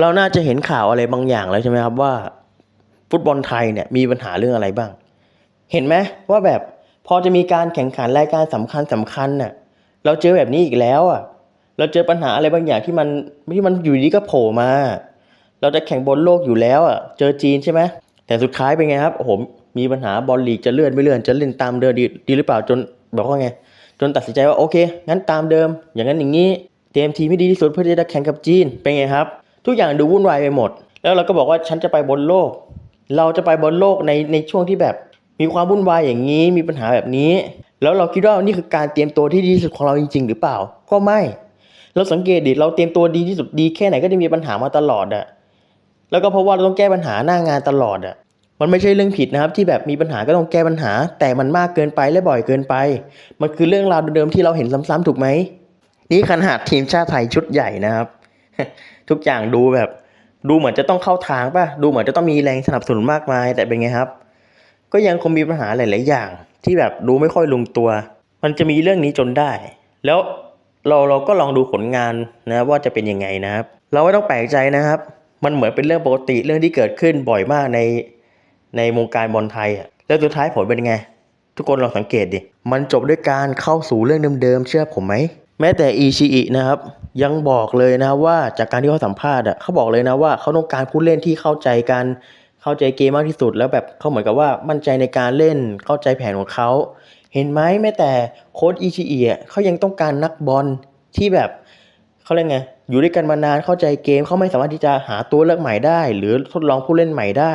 เราน่าจะเห็นข่าวอะไรบางอย่างแล้วใช่ไหมครับว่า ฟุตบอลไทยเนี่ยมีปัญหาเรื่องอะไรบ้าง เห็นไหมว่าแบบพอจะมีการแข่งขันรายการสำคัญสำคัญน่ะเราเจอแบบนี้อีกแล้วอะเราเจอปัญหาอะไรบางอย่างที่มันที่มันอยู่ดีก็โผล่มา เราจะแข่งบอลโลกอยู่แล้วอะเจอจีนใช่ไหมแต่สุดท้ายเป็นไงครับโอ้โหมีปัญหาบอลลีกจะเลื่อนไม่เลื่อนจะเล่นตามเดิมดีดีหรือเปล่าจนบอกว่าไง จนตัดสินใจว่าโอเค งั้นตามเดิม อย่างนั้นอย่างนี้เตรียมทีมให้ดีที่สุดเพื่อที่จะแข่งกับจีนเป็นไงครับ ทุกอย่างดูวุ่นวายไปหมด แล้วเราก็บอกว่าฉันจะไปบอลโลก เราจะไปบอลโลกในในช่วงที่แบบ มีความวุ่นวายอย่างนี้ มีปัญหาแบบนี้ แล้วเราคิดว่านี่คือการเตรียมตัวที่ดีที่สุดของเราจริง ๆ หรือเปล่า ก็ไม่ เราสังเกตดิเราเตรียมตัวดีที่สุดดีแค่ไหนก็จะมีปัญหามาตลอดอะแล้วก็เพราะว่าเราต้องแก้ปัญหาหน้างานตลอดอะมันไม่ใช่เรื่องผิดนะครับที่แบบมีปัญหาก็ต้องแก้ปัญหา แต่มันมากเกินไปและบ่อยเกินไป มันคือเรื่องราวเดิมๆที่เราเห็นซ้ำๆถูกไหมนี่ขนาดทีมชาติไทยชุดใหญ่นะครับ ทุกอย่างดูแบบ ดูเหมือนจะต้องเข้าทางป่ะดูเหมือนจะต้องมีแรงสนับสนุนมากมายแต่เป็นไงครับ ก็ยังคงมีปัญหาหลาย ๆ อย่าง ที่แบบดูไม่ค่อยลงตัว มันจะมีเรื่องนี้จนได้ แล้วเราเราก็ลองดูผลงานนะว่าจะเป็นยังไงนะครับ เราไม่ต้องแปลกใจนะครับ มันเหมือนเป็นเรื่องปกติเรื่องที่เกิดขึ้นบ่อยมากในในวงการบอลไทยอะแล้วสุดท้ายผลเป็นไง ทุกคนลองสังเกตดิมันจบด้วยการเข้าสู่เรื่องเดิมๆเชื่อผมไหม แม้แต่อีชีอินะครับยังบอกเลยนะว่าจากการที่เขาสัมภาษณ์อะเขาบอกเลยนะว่าเขาต้องการผู้เล่นที่เข้าใจกันเข้าใจเกมมากที่สุด แล้วแบบเขาเหมือนกับว่ามั่นใจในการเล่นเข้าใจแผนของเขาเห็นไหมแม้แต่โค้ชอีชีอิอะเขายังต้องการนักบอลที่แบบเขาเรียกไงอยู่ด้วยกันมานานเข้าใจเกมเขาไม่สามารถที่จะหาตัวเลือกใหม่ได้ หรือทดลองผู้เล่นใหม่ได้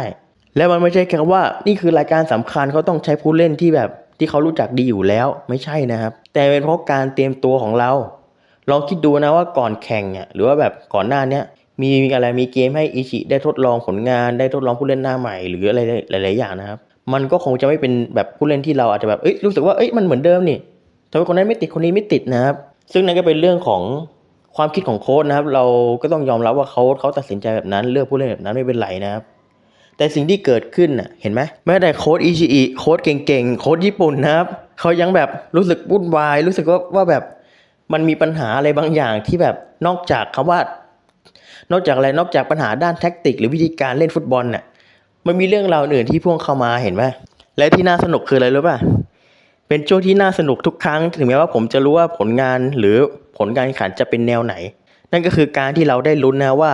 และมันไม่ใช่แค่ว่านี่คือรายการสำคัญเขาต้องใช้ผู้เล่นที่แบบ ที่เขารู้จักดีอยู่แล้วไม่ใช่นะครับ แต่เป็นเพราะการเตรียมตัวของเราลองคิดดูนะว่าก่อนแข่งอะหรือว่าแบบก่อนหน้านี้มีมีอะไรมีเกมให้อิชิได้ทดลองผลงานได้ทดลองผู้เล่นหน้าใหม่หรืออะไรหลาย ๆ อย่างนะครับ มันก็คงจะไม่เป็นแบบผู้เล่นที่เราอาจจะแบบเอ้ยรู้สึกว่าเอ้ยมันเหมือนเดิมนี่ทำไมคนนั้นไม่ติดคนนี้ไม่ติดนะครับ ซึ่งนั่นก็เป็นเรื่องของความคิดของโค้ชนะครับ เราก็ต้องยอมรับว่าเขาเขาตัดสินใจแบบนั้นเลือกผู้เล่นแบบนั้นไม่เป็นไรนะครับ แต่สิ่งที่เกิดขึ้นน่ะเห็นไหมแม้แต่โค้ดอิชิอิโค้ดเก่งๆ โค้ดญี่ปุ่นนะครับเขายังแบบรู้สึกวุ่นวาย รู้สึกว่าว่าแบบมันมีปัญหาอะไรบางอย่างที่แบบนอกจากคำว่า นอกจากอะไรนอกจากปัญหาด้านแท็กติก หรือวิธีการเล่นฟุตบอลน่ะมันมีเรื่องราวอื่นที่พ่วงเข้ามาเห็นไหมและที่น่าสนุกคืออะไรรู้ป่ะเป็นช่วงที่น่าสนุกทุกครั้ง ถึงแม้ว่าผมจะรู้ว่าผลงานหรือผลการแข่งขันจะเป็นแนวไหน นั่นก็คือการที่เราได้ลุ้นนะว่า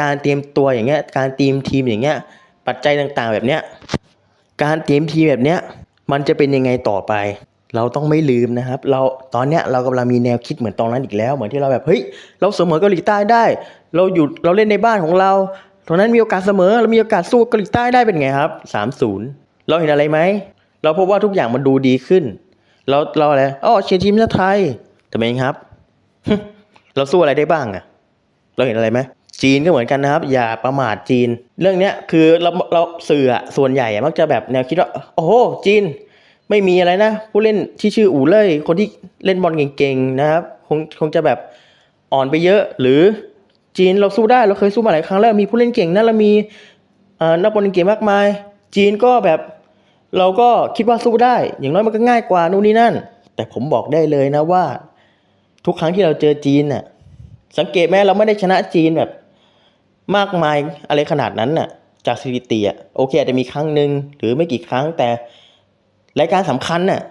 การเตรียมตัวอย่างเงี้ยการเตรียมทีมอย่างเงี้ย ปัจจัยต่างๆ แบบเนี้ยการเตรียมทีแบบเนี้ยมันจะเป็นยังไงต่อไป เราต้องไม่ลืมนะครับ เราตอนเนี้ยเรากำลังมีแนวคิดเหมือนตอนนั้นอีกแล้ว เหมือนที่เราแบบเฮ้ยเราเสมอเกาหลีใต้ได้ เราอยู่เราเล่นในบ้านของเราตอนนั้นมีโอกาสเสมอเรามีโอกาสสู้เกาหลีใต้ได้เป็นไงครับสามศูนย์เราเห็นอะไรไหมเราพบว่าทุกอย่างมันดูดีขึ้น เราเราอะไรอ๋อเชียร์ทีมชาติไทยทำไมครับ เราสู้อะไรได้บ้างอะเราเห็นอะไรไหม จีนก็เหมือนกันนะครับ อย่าประมาทจีน เรื่องเนี้ยคือเราเราสื่อส่วนใหญ่มักจะแบบแนวคิดว่าโอ้โหจีน ไม่มีอะไรนะ ผู้เล่นที่ชื่ออู่เล่ยคนที่เล่นบอลเก่งๆนะครับคงคงจะแบบอ่อนไปเยอะ หรือจีนเราสู้ได้เราเคยสู้มาหลายครั้งแล้วมีผู้เล่นเก่งนะเรามีนักบอลเก่งมากมาย จีนก็แบบเราก็คิดว่าสู้ได้ อย่างน้อยมันก็ง่ายกว่านู่นนี่นั่น แต่ผมบอกได้เลยนะว่า ทุกครั้งที่เราเจอจีนน่ะสังเกตไหมเราไม่ได้ชนะจีนแบบ มากมายอะไรขนาดนั้นน่ะจากสถิติอะโอเคอาจจะมีครั้งหนึ่งหรือไม่กี่ครั้งแต่รายการสำคัญน่ะ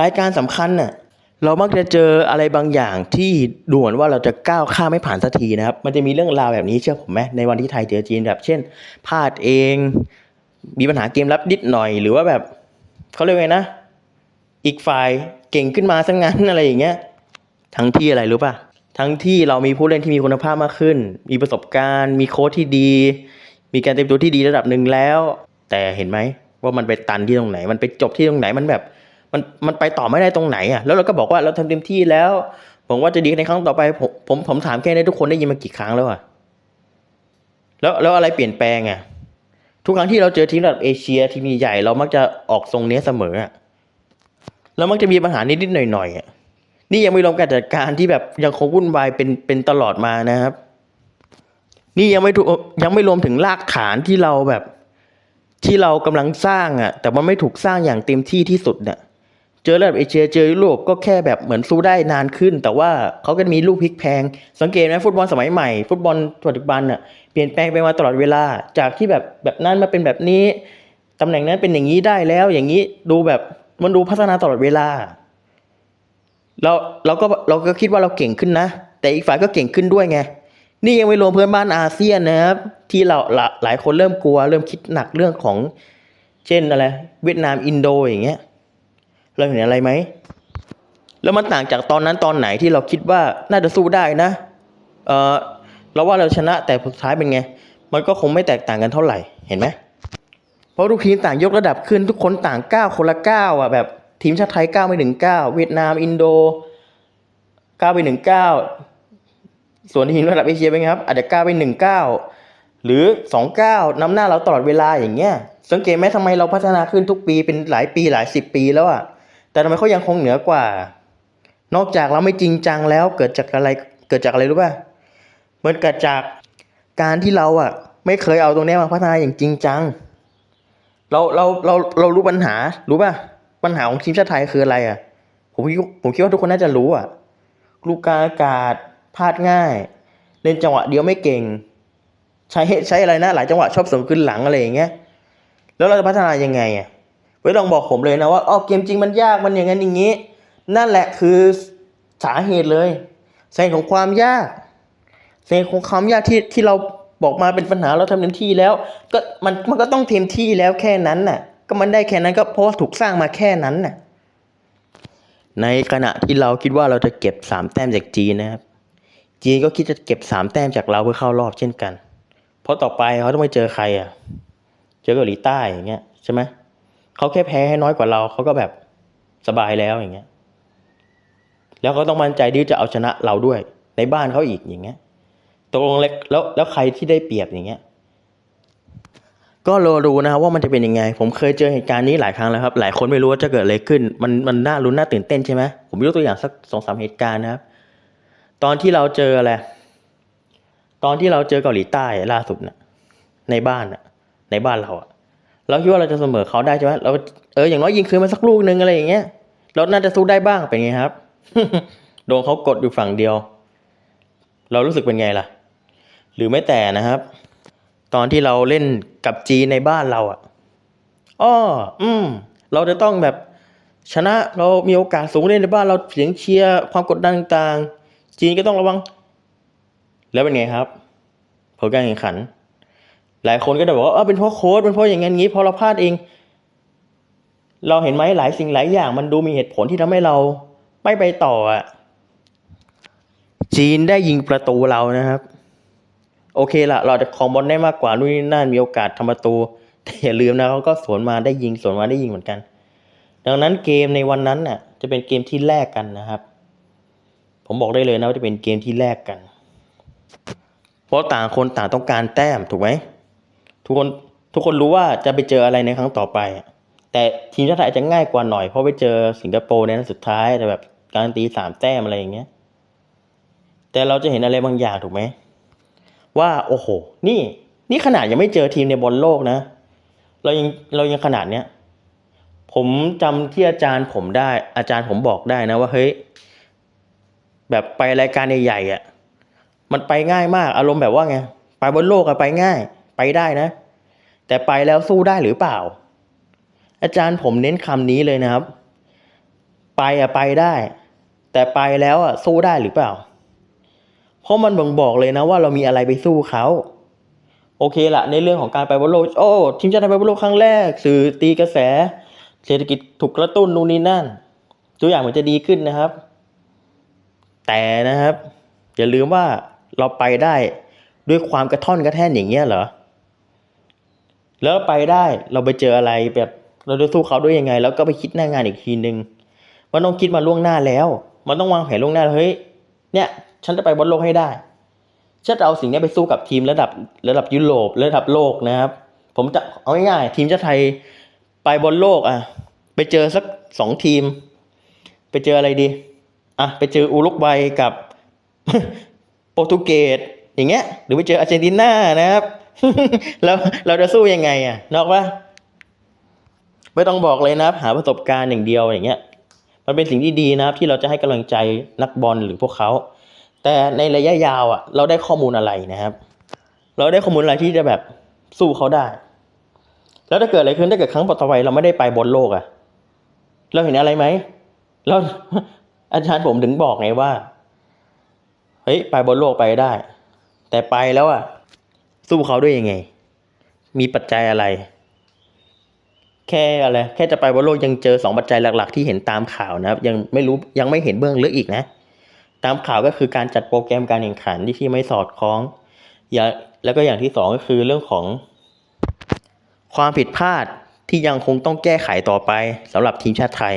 รายการสำคัญน่ะเรามักจะเจออะไรบางอย่างที่ดูเหมือนว่าเราจะก้าวข้ามไม่ผ่านสักทีนะครับ มันจะมีเรื่องราวแบบนี้เชื่อผมไหมในวันที่ไทยเจอจีนแบบเช่นพลาดเอง มีปัญหาเกมรับนิดหน่อยหรือว่าแบบเขาเรียกไงนะ อีกฝ่ายเก่งขึ้นมาซะงั้นอะไรอย่างเงี้ยทั้งที่อะไรรู้ป่ะ ทั้งที่เรามีผู้เล่นที่มีคุณภาพมากขึ้น มีประสบการณ์ มีโค้ชที่ดี มีการเตรียมตัวที่ดีระดับหนึ่งแล้ว แต่เห็นไหมว่ามันไปตันที่ตรงไหน มันไปจบที่ตรงไหน มันแบบมันมันไปต่อไม่ได้ตรงไหนอะ แล้วเราก็บอกว่าเราทำเต็มที่แล้ว ผมว่าจะดีในครั้งต่อไปผมผมผมถามแค่นี้ทุกคนได้ยินมากี่ครั้งแล้วอะ แล้วแล้วอะไรเปลี่ยนแปลงอะ ทุกครั้งที่เราเจอทีมระดับเอเชียทีมใหญ่ๆเรามักจะออกทรงเนี้ยเสมออะ แล้วมักจะมีปัญหานิดๆหน่อยๆอะ นี่ยังไม่รวมการจัดการที่แบบยังคงวุ่นวายเป็นเป็นตลอดมานะครับ นี่ยังไม่ถูกยังไม่รวมถึงรากฐานที่เราแบบ ที่เรากำลังสร้างอะ แต่มันไม่ถูกสร้างอย่างเต็มที่ที่สุดเนี่ยเจอระดับเอเชียเจอยุโรปก็แค่แบบเหมือนสู้ได้นานขึ้น แต่ว่าเขาก็มีลูกพลิกแพง สังเกตไหมฟุตบอลสมัยใหม่ ฟุตบอลปัจจุบันน่ะเปลี่ยนแปลงไปมาตลอดเวลา จากที่แบบแบบนั้นมาเป็นแบบนี้ตำแหน่งนั้นเป็นอย่างนี้ได้แล้วอย่างนี้ดูแบบมันดูพัฒนาตลอดเวลา เราเราก็เราก็คิดว่าเราเก่งขึ้นนะ แต่อีกฝ่ายก็เก่งขึ้นด้วยไง นี่ยังไม่รวมเพื่อนบ้านอาเซียนนะครับ ที่เราหลาหลายคนเริ่มกลัว เริ่มคิดหนักเรื่องของ เช่นอะไร เวียดนามอินโดอย่างเงี้ย เราเห็นอะไรไหม แล้วมันต่างจากตอนนั้นตอนไหนที่เราคิดว่าน่าจะสู้ได้นะ เออเราว่าเราชนะแต่สุดท้ายเป็นไง มันก็คงไม่แตกต่างกันเท่าไหร่เห็นไหมเพราะทุกทีมต่างยกระดับขึ้นทุกคนต่างก้าวคนละก้าวอะแบบ ทีมชาติไทยก้าวไปหนึ่งก้าเวียดนาม อินโดก้าวไปหนึ่งก้าส่วนทีมระดับเอเชียเป็นไงครับอาจจะก้าวไปหนึ่งก้าหรือสองก้านำหน้าเราตลอดเวลาอย่างเงี้ย สังเกตไหมทำไมเราพัฒนาขึ้นทุกปีเป็นหลายปีหลายสิบปีแล้วอะแต่ทำไมเขายังคงเหนือกว่า นอกจากเราไม่จริงจังแล้วเกิดจากอะไรเกิดจากอะไรรู้ป่ะมันเกิดจากการที่เราอะไม่เคยเอาตรงนี้มาพัฒนาอย่างจริงจัง เราเราเราเรารู้ปัญหารู้ป่ะ ปัญหาของทีมชาติไทยคืออะไรอะ ผมผมคิดว่าทุกคนน่าจะรู้อะ ลูกกาอากาศพลาดง่าย เล่นจังหวะเดียวไม่เก่ง ใช้ใช้อะไรนะหลายจังหวะชอบส่งขึ้นหลังอะไรอย่างเงี้ย แล้วเราจะพัฒนายังไงอะไว้ลองบอกผมเลยนะว่าอ๋อเกมจริงมันยากมันอย่างนั้นอย่างงี้ นั่นแหละคือสาเหตุเลยสาเหตุของความยากสาเหตุของความยากที่ที่เราบอกมาเป็นปัญหาเราทำเต็มที่แล้ว ก็มันมันก็ต้องเต็มที่แล้วแค่นั้นน่ะ ก็มันได้แค่นั้นก็เพราะว่าถูกสร้างมาแค่นั้นน่ะในขณะที่เราคิดว่าเราจะเก็บสามแต้มจากจีนนะครับจีนก็คิดจะเก็บสามแต้มจากเราเพื่อเข้ารอบเช่นกัน เพราะต่อไปเขาต้องไปเจอใครอะ เจอเกาหลีใต้อย่างเงี้ยใช่ไหมเขาแค่แพ้ให้น้อยกว่าเราเขาก็แบบสบายแล้วอย่างเงี้ย แล้วเขาต้องมั่นใจที่จะเอาชนะเราด้วย ในบ้านเขาอีกอย่างเงี้ยตกลงแล้วแล้วแล้วใครที่ได้เปรียบอย่างเงี้ย ก็รอดูนะครับว่ามันจะเป็นยังไง ผมเคยเจอเหตุการณ์นี้หลายครั้งแล้วครับ หลายคนไม่รู้ว่าจะเกิดอะไรขึ้น มันมันน่ารุ้นน่าตื่นเต้นใช่ไหมผมยกตัวอย่างสักสองสามเหตุการณ์นะครับ ตอนที่เราเจออะไร ตอนที่เราเจอเกาหลีใต้ล่าสุดน่ะในบ้านน่ะในบ้านเราอะเราคิดว่าเราจะเสมอเขาได้ใช่ไหมเราเอออย่างน้อยยิงคืนมาสักลูกนึงอะไรอย่างเงี้ย เราน่าจะสู้ได้บ้างเป็นไงครับ โดนเขากดอยู่ฝั่งเดียว เรารู้สึกเป็นไงล่ะ หรือไม่แต่นะครับ ตอนที่เราเล่นกับจีนในบ้านเราอะอ้ออืม เราจะต้องแบบชนะเรามีโอกาสสูงเล่นในบ้านเราเสียงเชียร์ความกดดันต่างๆ จีนก็ต้องระวัง แล้วเป็นไงครับผลการแข่งขัน หลายคนก็จะบอกว่าเออเป็นเพราะโค้ชเป็นเพราะอย่างนั้นงี้เพราะเราพลาดเอง เราเห็นไหมหลายสิ่งหลายอย่าง มันดูมีเหตุผลที่ทำให้เราไม่ไปต่ออะจีนได้ยิงประตูเรานะครับ โอเคละเราจะคองบอลได้มากกว่านู่นนี่นั่นมีโอกาสทำประตูแต่อย่าลืมนะเขาก็สวนมาได้ยิงสวนมาได้ยิงเหมือนกัน ดังนั้นเกมในวันนั้นน่ะ จะเป็นเกมที่แลกกันนะครับ ผมบอกได้เลยนะว่าจะเป็นเกมที่แลกกัน เพราะต่างคนต่างต้องการแต้มถูกไหมทุกคนทุกคนรู้ว่าจะไปเจออะไรในครั้งต่อไป แต่ทีมชาติไทยอาจจะง่ายกว่าหน่อยเพราะไปเจอสิงคโปร์ในนัดสุดท้ายแต่แบบการตีสามแต้มอะไรอย่างเงี้ย แต่เราจะเห็นอะไรบางอย่างถูกไหม ว่าโอ้โห นี่นี่ขนาดยังไม่เจอทีมในบอลโลกนะ เรายังเรายังขนาดเนี้ยผมจำที่อาจารย์ผมได้ อาจารย์ผมบอกได้นะว่าเฮ้ยแบบไปรายการใหญ่ๆอะมันไปง่ายมากอารมณ์แบบว่าไงไปบนโลกอะไปง่าย ไปได้นะ แต่ไปแล้วสู้ได้หรือเปล่า อาจารย์ผมเน้นคำนี้เลยนะครับ ไปอะไปได้ แต่ไปแล้วอะสู้ได้หรือเปล่า เพราะมันบ่งบอกเลยนะว่าเรามีอะไรไปสู้เขา โอเคละในเรื่องของการไปบอลโลกโอ้ทีมชาติไทยไปบอลโลกครั้งแรก สื่อตีกระแส เศรษฐกิจถูกกระตุ้นนู่นนี่นั่นตัวอย่างมันจะดีขึ้นนะครับ แต่นะครับ อย่าลืมว่าเราไปได้ด้วยความกระท่อนกระแท่นอย่างเงี้ยเหรอแล้วไปได้เราไปเจออะไรแบบเราจะสู้เขาด้วยยังไง แล้วก็ไปคิดหน้างานอีกทีนึงมันต้องคิดมาล่วงหน้าแล้ว มันต้องวางแผนล่วงหน้าเฮ้ย เนี่ยฉันจะไปบอลโลกให้ได้ฉันจะเอาสิ่งนี้ไปสู้กับทีมระดับระดับยุโรประดับโลกนะครับ ผมจะเอาง่ายๆทีมชาติไทยไปบอลโลกอะ ไปเจอสักสองทีม ไปเจออะไรดีอะไปเจออุรุกวัยกับโปรตุเกสอย่างเงี้ย หรือไปเจออาร์เจนตินานะครับ แล้วเราจะสู้ยังไงอะนอกว่าไม่ต้องบอกเลยนะครับ หาประสบการณ์อย่างเดียวอย่างเงี้ย มันเป็นสิ่งที่ดีนะครับที่เราจะให้กำลังใจนักบอลหรือพวกเขา แต่ในระยะยาวอะเราได้ข้อมูลอะไรนะครับ เราได้ข้อมูลอะไรที่จะแบบสู้เขาได้ แล้วถ้าเกิดอะไรขึ้นถ้าเกิดครั้งต่อไปเราไม่ได้ไปบนโลกอะ เราเห็นอะไรไหมเราอาจารย์ผมถึงบอกไงว่าเฮ้ยไปบนโลกไปได้ แต่ไปแล้วอะสู้เขาด้วยยังไง มีปัจจัยอะไร แค่อะไรแค่จะไปบนโลกยังเจอสองปัจจัยหลัก ๆ ที่เห็นตามข่าวนะครับ ยังไม่รู้ยังไม่เห็นเบื้องลึกอีกนะ ตามข่าวก็คือการจัดโปรแกรมการแข่งขันที่ที่ไม่สอดคล้องอย่าแล้วก็อย่างที่สองก็คือเรื่องของ ความผิดพลาดที่ยังคงต้องแก้ไขต่อไปสำหรับทีมชาติไทย